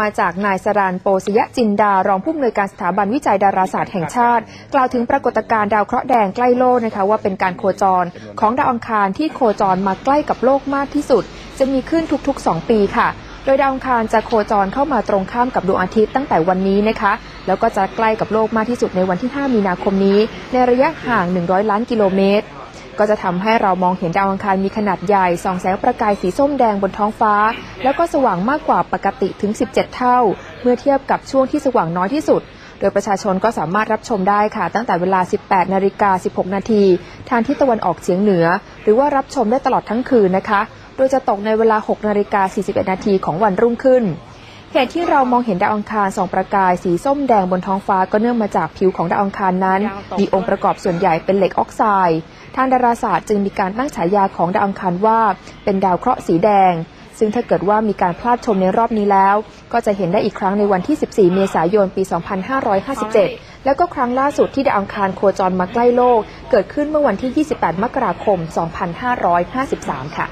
มาจากนายสรานโปสยจินดารองผู้อำนวยการสถาบันวิจัยดาราศาสตร์แห่งชาติ กล่าวถึงปรากฏการณ์ดาวเคราะห์แดงใกล้โลกนะคะว่าเป็นการโคจร ของดาวอังคารที่โคจรมาใกล้กับโลกมากที่สุด จะมีขึ้นทุกๆ 2 ปีค่ะโดยดาวอังคารจะโคจรเข้ามาตรงข้ามกับดวงอาทิตย์ตั้งแต่วันนี้นะคะ แล้วก็จะใกล้กับโลกมากที่สุดในวันที่ 5 มีนาคมนี้ ในระยะห่าง 100 ล้านกิโลเมตร ก็จะทำให้เรามองเห็นดาวอังคารมีขนาดใหญ่ส่องแสงประกายสีส้มแดงบนท้องฟ้า แล้วก็สว่างมากกว่าปกติถึง 17 เท่า เมื่อเทียบกับช่วงที่สว่างน้อยที่สุด โดยประชาชนก็สามารถรับชมได้ค่ะ ตั้งแต่เวลา 18 นาฬิกา 16 นาทีทางทิศตะวันออกเฉียงเหนือ หรือว่ารับชมได้ตลอดทั้งคืนนะคะ โดยจะตกในเวลา 6 นาฬิกา 41 นาทีของวันรุ่งขึ้น เหตุที่เรามองเห็นดาวอังคารส่องประกายสีส้มแดงบนท้องฟ้าก็เนื่องมาจากผิวของดาวอังคารนั้น มีองค์ประกอบส่วนใหญ่เป็นเหล็กออกไซด์ทางดาราศาสตร์จึงมีการตั้งฉายาของดาวอังคารว่า เป็นดาวเคราะห์สีแดง ซึ่งถ้าเกิดว่ามีการพลาดชมในรอบนี้แล้ว ก็จะเห็นได้อีกครั้งในวันที่ 14 เมษายน ปี 2557 แล้วก็ครั้งล่าสุดที่ดาวอังคารโคจรมาใกล้โลก เกิดขึ้นเมื่อวันที่ 28 มกราคม 2553 ค่ะ